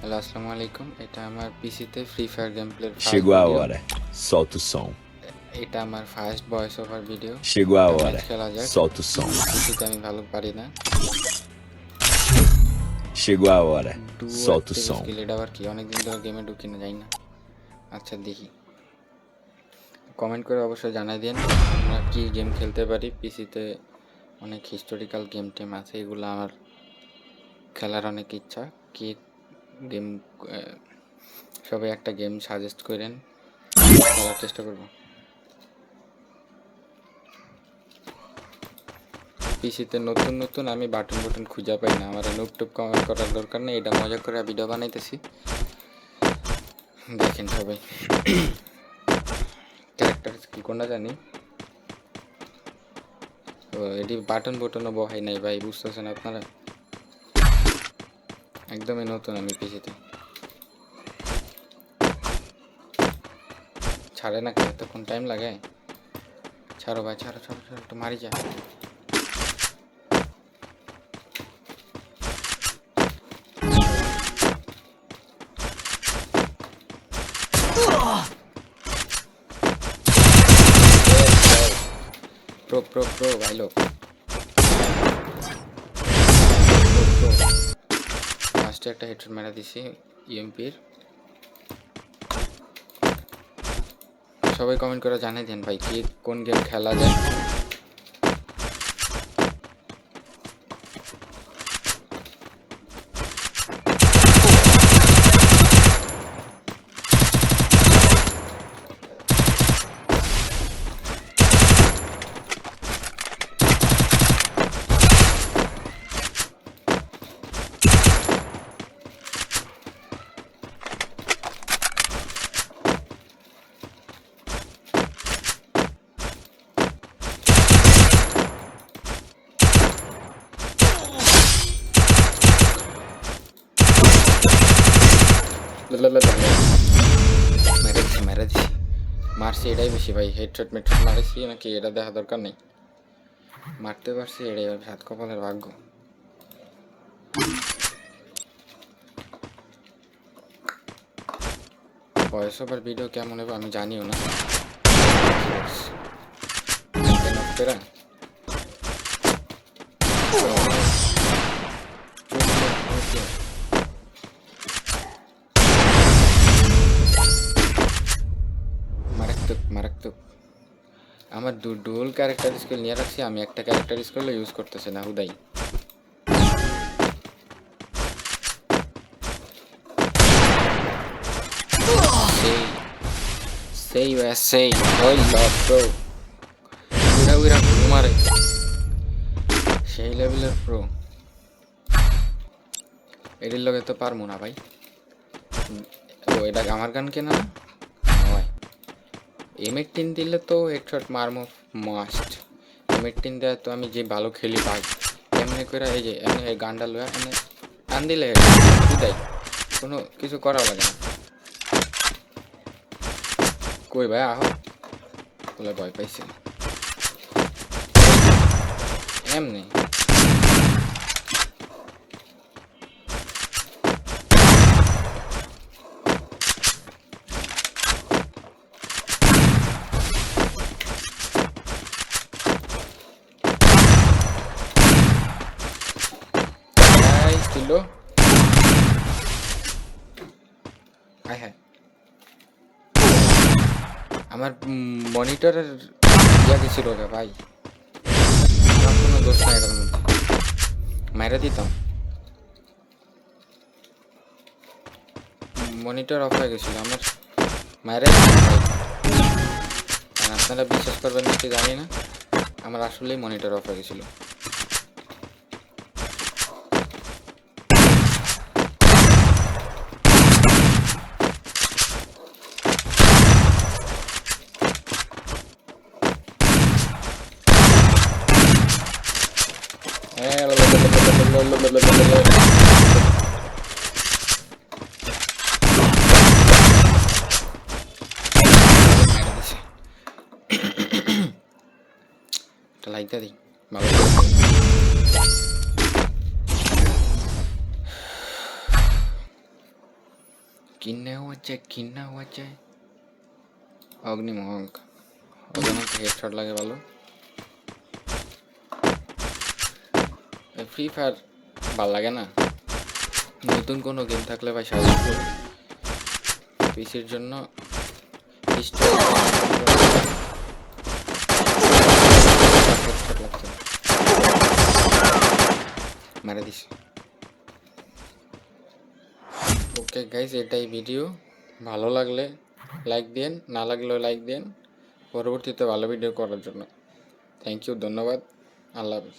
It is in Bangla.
হ্যালো আসসালামু আলাইকুম এটা আমার পিসিতে ফ্রি ফায়ার গেম প্লের Chegou a hora. Solta o som. এটা আমার first voice over video Chegou a hora. Solta o som. পিসিতে আমি ভালো পারি না Chegou a hora. Solta o som. এটা আবার কি অনেকদিন ধরে গেমে ঢুকি না যাই না আচ্ছা দেখি কমেন্ট করে অবশ্যই জানাই দিন আমরা কি গেম খেলতে পারি পিসিতে অনেক হিস্টোরিক্যাল গেম টেম আছে এগুলো আমার খেলার অনেক ইচ্ছা কি গেম সবাই একটা গেম সাজেস্ট করেন। খেলার চেষ্টা করব। পিসিতে নতুন নতুন আমি বাটন বাটন খুঁজে পাই না। আমার নুপ টুপ করার দরকার নেই, এটা মজা করে ভিডিও বানাইতেছি। দেখেন সবাই। ক্যারেক্টার কি কোনটা জানি? এটি বাটন বটনও বহাই নাই ভাই, বুঝতেছেন আপনারা? একদমই নতুন আমি পিসিতে। ছাড়ে না এতক্ষণ টাইম লাগে। ছাড়ো ভাই, ছাড়ো ছাড়ো ছাড়ো, একটু মারি যা। প্রো প্রো প্রো ভাই, লোক। একটা হেডশট মেরা দিছি ইএমপির সবাই কমেন্ট করে জানাই দেন ভাই, কি কোন গেম খেলা যায়। মেরে দিছি মেরে দিছি মারছি এটাই বেশি ভাই হেডশট মেডশট মারেছি নাকি এটা দেখা দরকার নেই মারতে পারছি এটাই সাত কপালের ভাগ্য ভয়েস ওভার ভিডিও কেমন হবে আমি জানিও না মারাত্মক। আমার দু ডুল ক্যারেক্টার স্কিল নিয়ে রাখছি, আমি একটা ক্যারেক্টার স্কিল ইউজ করতেছি না, হুদাই। সেই সেই ওই লব প্রো উড়া সেই লেভেলের প্রো এটির লগে তো পারব না ভাই। ও, এটা আমার গান কেনা এম এইটিন দিলে তো হেডশট মারমো মাস্ট এম এইটিন দেওয়া তো আমি যে ভালো খেলি ভাই। এমনি করে এই যে, এমনি গানটা লয়া এমনি টান দিলে দেয় কোনো কিছু করা লাগে না। কই ভাই, আহ। বলে ভয় পাইছে। এমনি। কিলো হায় হায় আমার মনিটরের ইয়া গেছিল ভাই। আমার দোষ নাই মধ্যে মাইরা দিতাম। মনিটর অফ হয়ে গেছিল। আমার আর আপনারা বিশ্বাস করবেন নাকি জানি না। আমার আসলেই মনিটর অফ হয়ে গেছিল। লাইক দিই ভালো কিন্না হচ্ছে কিন্না হচ্ছে। অগ্নিমহঙ্ক লাগে ভালো। ফ্রি ফায়ার ভালো লাগে না? নতুন কোনো গেম থাকলে ভাই সাজেস্ট করুন। পিসির জন্য। মারা দিস। ওকে গাইজ এটাই ভিডিও ভালো লাগলে লাইক দিন না লাগলেও লাইক দিন পরবর্তীতে ভালো ভিডিও করার জন্য। থ্যাংক ইউ ধন্যবাদ। আল্লাহ হাফিজ।